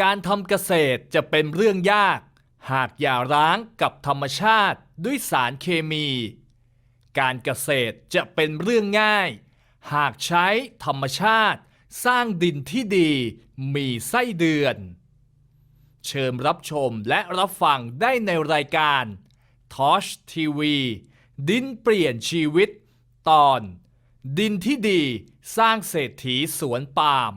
การทำเกษตรจะเป็นเรื่องยาก หากอย่าร้างกับธรรมชาติด้วยสารเคมี การเกษตรจะเป็นเรื่องง่าย หากใช้ธรรมชาติสร้างดินที่ดีมีไส้เดือน เชิญรับชมและรับฟังได้ในรายการทอชทีวีดินเปลี่ยนชีวิต ตอน ดินที่ดีสร้างเศรษฐีสวนปาล์ม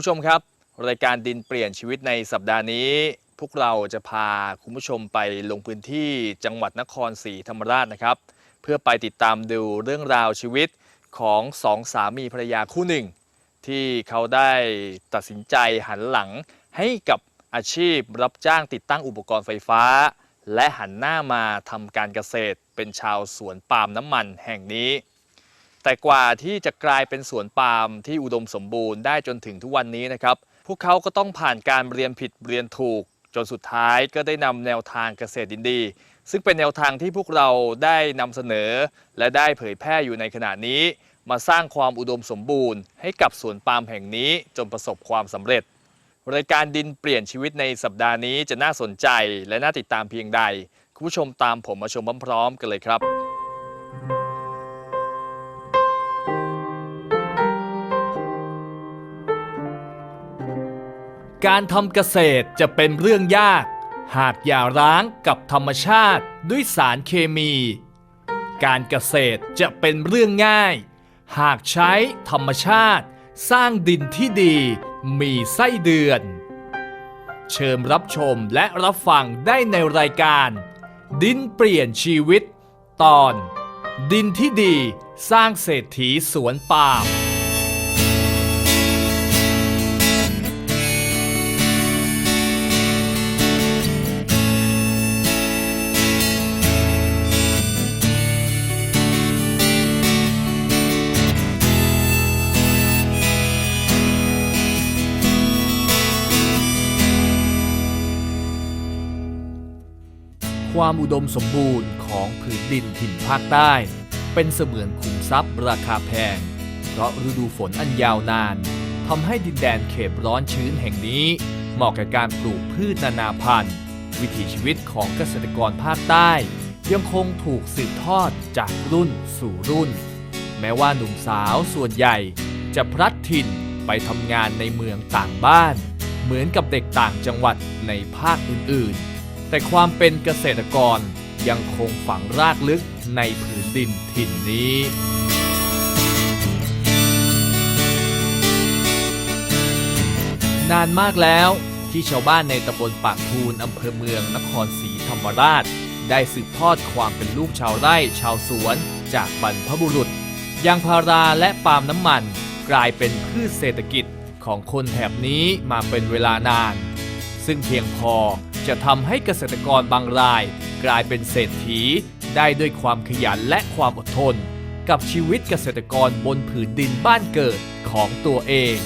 ผู้ชมครับ รายการดินเปลี่ยนชีวิตในสัปดาห์นี้ พวกเราจะพาคุณผู้ชมไปลงพื้นที่จังหวัดนครศรีธรรมราชนะครับ เพื่อไปติดตามดูเรื่องราวชีวิตของสองสามีภรรยาคู่หนึ่ง ที่เขาได้ตัดสินใจหันหลังให้กับอาชีพรับจ้างติดตั้งอุปกรณ์ไฟฟ้า และหันหน้ามาทำการเกษตรเป็นชาวสวนปาล์มน้ำมันแห่งนี้ แต่กว่าที่จะกลายเป็นสวนปาล์มที่อุดมสมบูรณ์ได้จนถึงทุกวันนี้นะครับ พวกเขาก็ต้องผ่านการเรียนผิดเรียนถูก จนสุดท้ายก็ได้นำแนวทางเกษตรดินดี ซึ่งเป็นแนวทางที่พวกเราได้นำเสนอ และได้เผยแพร่อยู่ในขณะนี้ มาสร้างความอุดมสมบูรณ์ ให้กับสวนปาล์มแห่งนี้จนประสบความสำเร็จรายการดินเปลี่ยนชีวิตในสัปดาห์นี้จะน่าสนใจและน่าติดตามเพียงใด คุณผู้ชมตามผมมาชมพร้อมๆกันเลยครับ การทำเกษตรจะเป็นเรื่องยาก หากอย่าร้างกับธรรมชาติด้วยสารเคมี การเกษตรจะเป็นเรื่องง่าย หากใช้ธรรมชาติ สร้างดินที่ดี มีไส้เดือน เชิญรับชมและรับฟังได้ในรายการ ดินเปลี่ยนชีวิต ตอน ดินที่ดีสร้างเศรษฐีสวนปาล์ม ความอุดมสมบูรณ์ของผืนดินถิ่นภาคใต้ เป็นเสมือนขุมทรัพย์ราคาแพง เพราะฤดูฝนอันยาวนานทำให้ดินแดนเขตร้อนชื้นแห่งนี้ เหมาะกับการปลูกพืชนานาพันธุ์ วิถีชีวิตของเกษตรกรภาคใต้ ยังคงถูกสืบทอดจากรุ่นสู่รุ่น แม้ว่าหนุ่มสาวส่วนใหญ่จะพลัดถิ่นไปทำงานในเมืองต่างบ้าน เหมือนกับเด็กต่างจังหวัดในภาคอื่นๆ แต่ความเป็นเกษตรกรยังคงฝังรากลึกในผืนดินถิ่นนี้นานมากแล้วที่ชาวบ้านในตำบลปากทูนอำเภอเมืองนครศรีธรรมราช ได้สืบทอดความเป็นลูกชาวไร่ชาวสวนจากบรรพบุรุษยางพาราและปาล์มน้ำมัน กลายเป็นพืชเศรษฐกิจของคนแถบนี้มาเป็นเวลานาน ซึ่งเพียงพอ จะทำให้เกษตรกรบางราย กลายเป็นเศรษฐี ได้ด้วยความขยันและความอดทน กับชีวิตเกษตรกรบนผืนดินบ้านเกิดของตัวเอง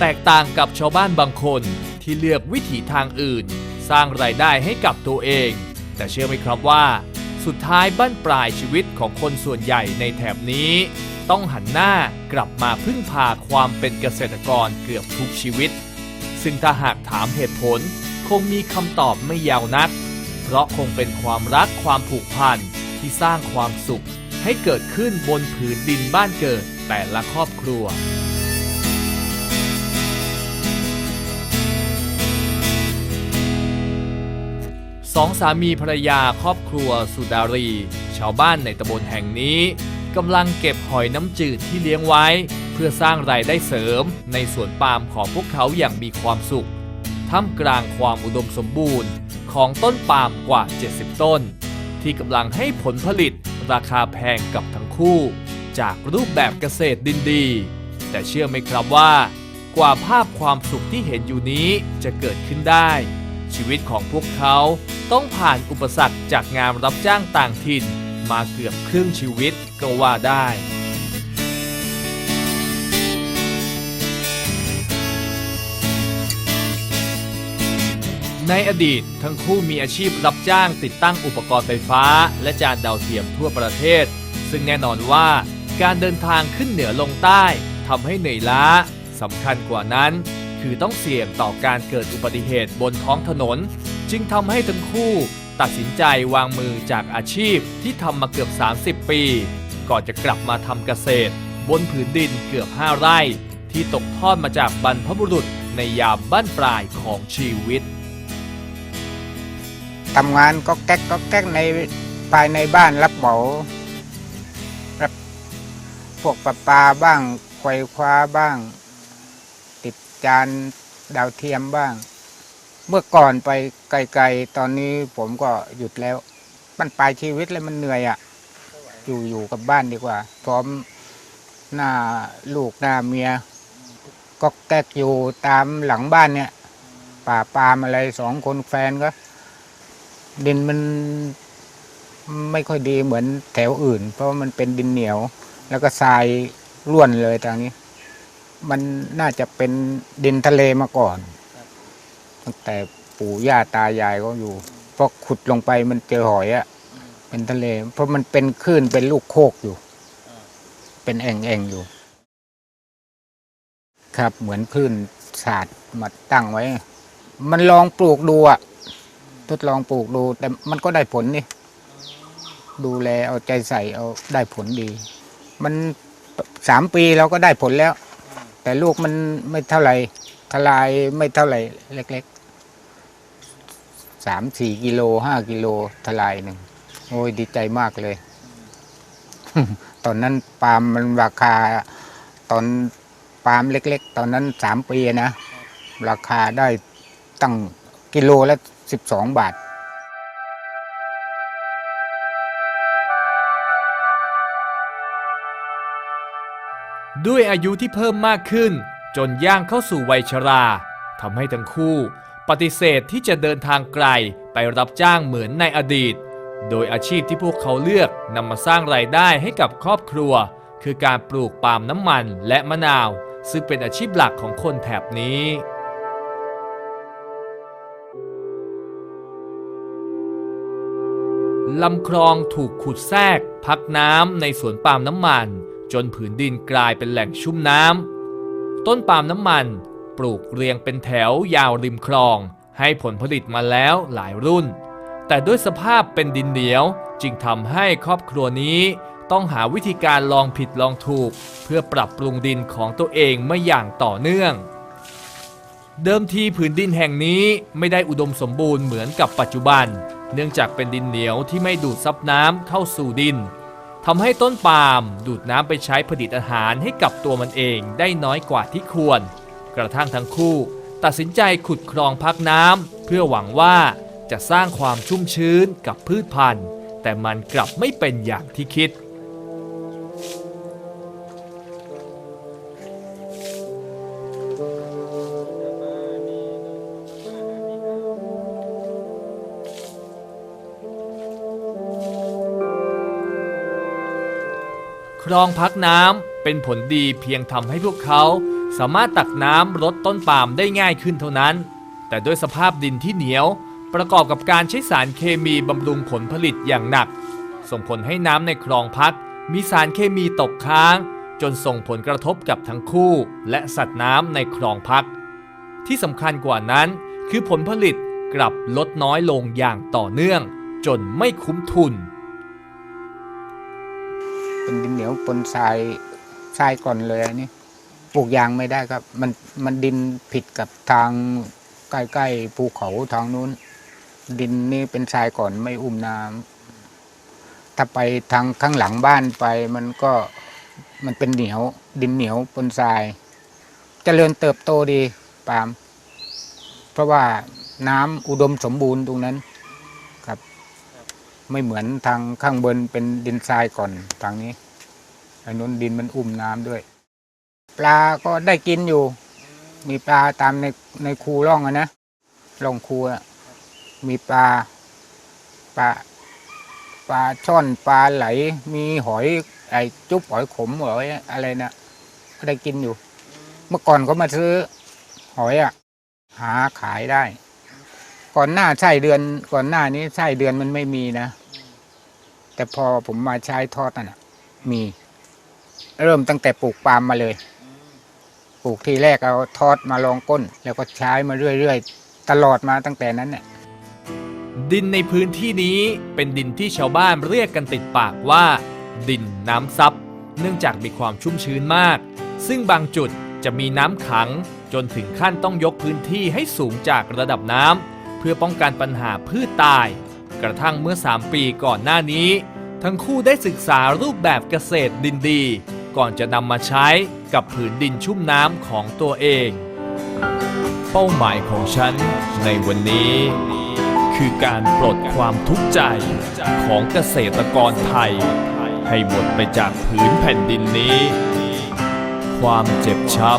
แตกต่างกับชาวบ้านบางคนที่เลือกวิถีทางอื่น สร้างรายได้ให้กับตัวเอง แต่เชื่อไหมครับว่า สุดท้ายบ้านปลายชีวิตของคนส่วนใหญ่ในแถบนี้ ต้องหันหน้ากลับมาพึ่งพาความเป็นเกษตรกรเกือบทุกชีวิต ซึ่งถ้าหากถามเหตุผลคงมีคำตอบไม่ยาวนัก เพราะคงเป็นความรักความผูกพันที่สร้างความสุขให้เกิดขึ้นบนผืนดินบ้านเกิดแต่ละครอบครัว สองสามีภรรยาครอบครัวสุดารี ชาวบ้านในตำบลแห่งนี้กำลังเก็บหอยน้ำจืดที่เลี้ยงไว้ เพื่อสร้างรายได้เสริมในสวนปาล์มของพวกเขาอย่างมีความสุข ท่ามกลางความอุดมสมบูรณ์ของต้นปาล์มกว่า 70 ต้น ที่กำลังให้ผลผลิตราคาแพงกับทั้งคู่ จากรูปแบบเกษตรดินดี แต่เชื่อไหมครับว่า กว่าภาพความสุขที่เห็นอยู่นี้จะเกิดขึ้นได้ ชีวิตของพวกเขาต้องผ่านอุปสรรคจากงานรับจ้างต่างถิ่น มาเกือบครึ่งชีวิตก็ว่าได้ ในอดีตทั้งคู่มีอาชีพรับจ้างติดตั้งอุปกรณ์ไฟฟ้า และจานดาวเทียมทั่วประเทศ ซึ่งแน่นอนว่าการเดินทางขึ้นเหนือลงใต้ทำให้เหนื่อยล้าสำคัญกว่านั้น คือต้องเสี่ยงต่อการเกิดอุบัติเหตุบนท้องถนน จึงทำให้ทั้งคู่ตัดสินใจวางมือจากอาชีพที่ทำมาเกือบ 30 ปี ก่อนจะกลับมาทำเกษตร บนผืนดินเกือบ 5 ไร่ ที่ตกทอดมาจากบรรพบุรุษในยามบั้นปลายของชีวิตทำงานก็แก๊กก็แก๊กในภายในบ้านรับเหมารับพวกประปาบ้างไขวคว้าบ้าง จานดาวเทียมบ้าง เมื่อก่อนไปไกลๆ ตอนนี้ผมก็หยุดแล้วมันปลายชีวิตแล้วมันเหนื่อยอะ่ะ อยู่อยู่กับบ้านดีกว่า พร้อมหน้าลูกหน้าเมีย ก็แก๊กอยู่ตามหลังบ้านเนี่ย ป่าปามอะไรสองคนแฟนก็ ดินมันไม่ค่อยดีเหมือนแถวอื่น เพราะมันเป็นดินเหนียว แล้วก็ทรายร่วนเลยทางนี้ มันน่าจะเป็นดินทะเลมาก่อนตั้งแต่ปู่ย่าตายายก็อยู่พอขุดลงไปมันเจอหอยอะเป็นทะเล เพราะมันเป็นคลื่นเป็นลูกโคกอยู่ เป็นแอ่งแอ่งอยู่ ครับเหมือนคลื่นสาดมาตั้งไว้ มันลองปลูกดูอะทดลองปลูกดู แต่มันก็ได้ผลนี่ดูแลเอาใจใส่เอาได้ผลดี มันสามปีเราก็ได้ผลแล้ว แต่ลูกมันไม่เท่าไหร่ทลายไม่เท่าไหร่เล็กๆสามสี่กิโลห้ากิโลทลายหนึ่งโอ้ยดีใจมากเลย ตอนนั้นปาล์มมันราคา ตอนปาล์มเล็ก ๆ ตอนนั้นสามปีนะ ราคาได้ตั้งกิโลละสิบสองบาท ด้วยอายุที่เพิ่มมากขึ้น จนย่างเข้าสู่วัยชราทำให้ทั้งคู่ ปฏิเสธที่จะเดินทางไกลไปรับจ้างเหมือนในอดีต โดยอาชีพที่พวกเขาเลือกนำมาสร้างรายได้ให้กับครอบครัว คือการปลูกปาล์มน้ำมันและมะนาว ซึ่งเป็นอาชีพหลักของคนแถบนี้ลำคลองถูกขุดแทรก พักน้ำในสวนปาล์มน้ำมัน จนผืนดินกลายเป็นแหล่งชุ่มน้ำ ต้นปาล์มน้ำมันปลูกเรียงเป็นแถวยาวริมคลอง ให้ผลผลิตมาแล้วหลายรุ่น แต่ด้วยสภาพเป็นดินเหนียวจึงทำให้ครอบครัวนี้ต้องหาวิธีการลองผิดลองถูก เพื่อปรับปรุงดินของตัวเองมาอย่างต่อเนื่อง เดิมทีผืนดินแห่งนี้ไม่ได้อุดมสมบูรณ์เหมือนกับปัจจุบัน เนื่องจากเป็นดินเหนียวที่ไม่ดูดซับน้ำเข้าสู่ดิน ทำให้ต้นปาล์มดูดน้ำไปใช้ผลิตอาหารให้กับตัวมันเองได้น้อยกว่าที่ควร กระทั่งทั้งคู่ ตัดสินใจขุดคลองพักน้ำเพื่อหวังว่าจะสร้างความชุ่มชื้นกับพืชพันธุ์ แต่มันกลับไม่เป็นอย่างที่คิด คลองพักน้ำเป็นผลดีเพียงทำให้พวกเขาสามารถตักน้ำรดต้นปาล์มได้ง่ายขึ้นเท่านั้น แต่ด้วยสภาพดินที่เหนียว ประกอบกับการใช้สารเคมีบำรุงผลผลิตอย่างหนัก ส่งผลให้น้ำในคลองพัก มีสารเคมีตกค้าง จนส่งผลกระทบกับทั้งคู่ และสัตว์น้ำในคลองพัก ที่สำคัญกว่านั้น คือผลผลิตกลับลดน้อยลงอย่างต่อเนื่อง จนไม่คุ้มทุน เป็นดินเหนียวปนทรายทรายก่อนเลยอันนี้ปลูกยางไม่ได้ครับ มันมันดินผิดกับทางใกล้ๆภูเขาทางนู้น ดินนี่เป็นทรายก่อนไม่อุ้มน้ำถ้าไปทางข้างหลังบ้านไป มันก็มันเป็นเหนียว ดินเหนียวปนทรายจเจริญเติบโตดีปาล์มเพราะว่าน้ำอุดมสมบูรณ์ตรงนั้น ไม่เหมือนทางข้างบนเป็นดินทรายก่อนทางนี้อันนู้นดินมันอุ้มน้ำด้วย ปลาก็ได้กินอยู่ มีปลาตามในในคูร่องอะนะร่องคูอะมีปลาปลาปลาช่อนปลาไหล มีหอยไอจุ๊บหอยขมหอยอะไรนะก็ได้กินอยู่ เมื่อก่อนก็มาซื้อหอยอะหาขายได้ ก่อนหน้าใช่เดือน ก่อนหน้านี้ใช่เดือนมันไม่มีนะ แต่พอผมมาใช้ทอดนั่นนะมี เริ่มตั้งแต่ปลูกปาล์มมาเลยปลูกทีแรกเอาทอดมาลองก้น แล้วก็ใช้มาเรื่อยๆ ตลอดมาตั้งแต่นั้นเนี่ยดินในพื้นที่นี้เป็นดินที่ชาวบ้านเรียกกันติดปากว่า ดินน้ำซับเนื่องจากมีความชุ่มชื้นมาก ซึ่งบางจุดจะมีน้ำขังจนถึงขั้นต้องยกพื้นที่ให้สูงจากระดับน้ำ พื่อป้องกันปัญหาพืชตาย กระทั่งเมื่อ 3 ปีก่อนหน้านี้ ทั้งคู่ได้ศึกษารูปแบบเกษตรดินดี ก่อนจะนำมาใช้กับผืนดินชุ่มน้ำของตัวเอง เป้าหมายของฉันในวันนี้ คือการปลดความทุกข์ใจของเกษตรกรไทย ให้หมดไปจากผืนแผ่นดินนี้ ความเจ็บช้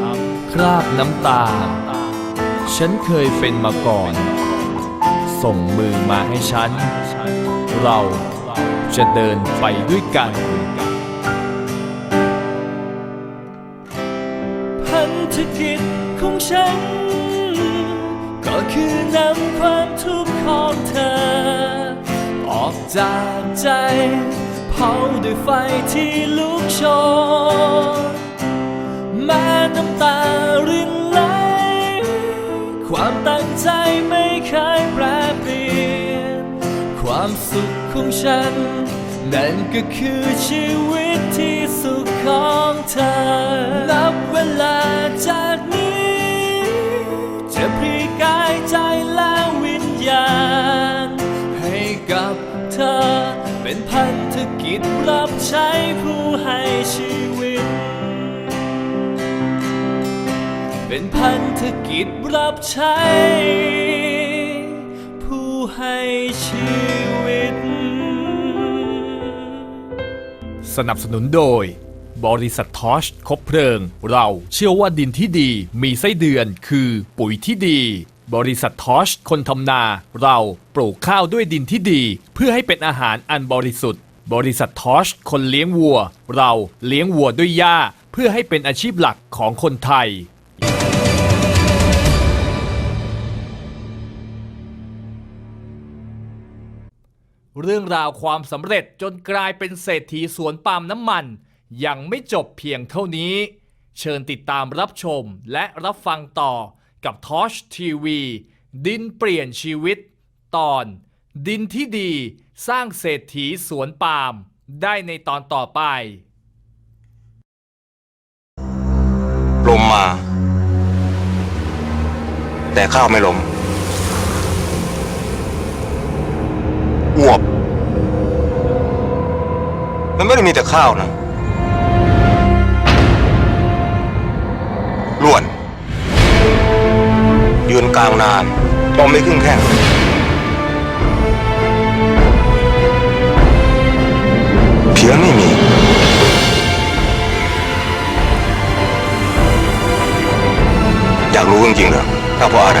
ำคราบน้ำตา ฉันเคยเป็นมาก่อน ส่งมือมาให้ฉัน เราจะเดินไปด้วยกัน พันธกิจของฉัน ก็คือนำความทุกข์ของเธอ ออกจากใจ เผาด้วยไฟที่ลุกโชนแม้น้ำตา ฉัน นั่นก็คือชีวิตที่สุขของเธอ นับเวลาจากนี้ จะพลีกายใจและวิญญาณ ให้กับเธอ เป็นพันธกิจรับใช้ผู้ให้ชีวิต เป็นพันธกิจรับใช้ ผู้ให้ชีวิต สนับสนุนโดย บริษัททอชคบเพลิง เราเชื่อว่าดินที่ดีมีไส้เดือนคือปุ๋ยที่ดี บริษัททอชคนทำนา เราปลูกข้าวด้วยดินที่ดี เพื่อให้เป็นอาหารอันบริสุทธิ์ บริษัททอชคนเลี้ยงวัว เราเลี้ยงวัวด้วยหญ้า เพื่อให้เป็นอาชีพหลักของคนไทย เรื่องราวความสำเร็จจนกลายเป็นเศรษฐีสวนปาล์มน้ำมัน ยังไม่จบเพียงเท่านี้ เชิญติดตามรับชมและรับฟังต่อกับทอชทีวีดินเปลี่ยนชีวิต ตอน ดินที่ดีสร้างเศรษฐีสวนปาล์มได้ในตอนต่อไปลมมา แต่ข้าวไม่ลมอวบ มีแต่ข้าวนะล้วน ยืนกลางนานปอมไม่ครึ่งแข้งเพียงไม่มี อยากรู้จริงๆเหรอถ้าเพราะอะไร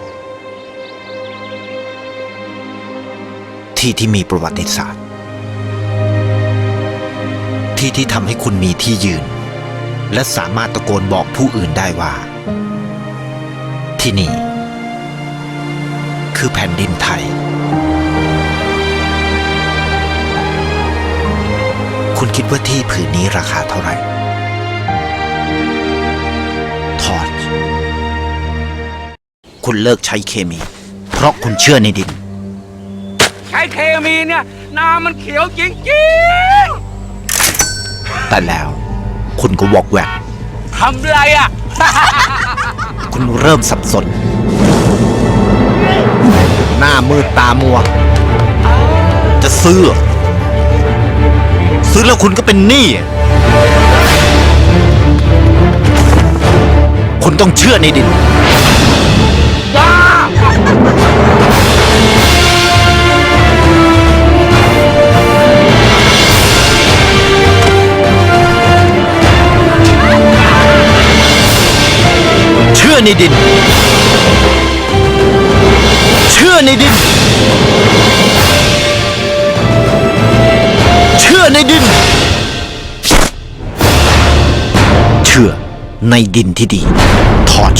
ที่ที่มีประวัติศาสตร์ ที่ที่ทำให้คุณมีที่ยืน และสามารถตะโกนบอกผู้อื่นได้ว่า ที่นี่ คือแผ่นดินไทย คุณคิดว่าที่ผืนนี้ราคาเท่าไหร่ทอดคุณเลิกใช้เคมี เพราะคุณเชื่อในดิน ใช้เคมีเนี่ยนามันเขียวจริงแต่แล้ว คุณก็วอกแวก ๆทำไรอะ คุณเริ่มสับสน หน้ามืดตามัว จะซื้อเหรอซื้อแล้วคุณก็เป็นหนี้ คุณต้องเชื่อในดิน ในดิน เชื่อในดิน เชื่อในดิน เชื่อในดินที่ดีทอช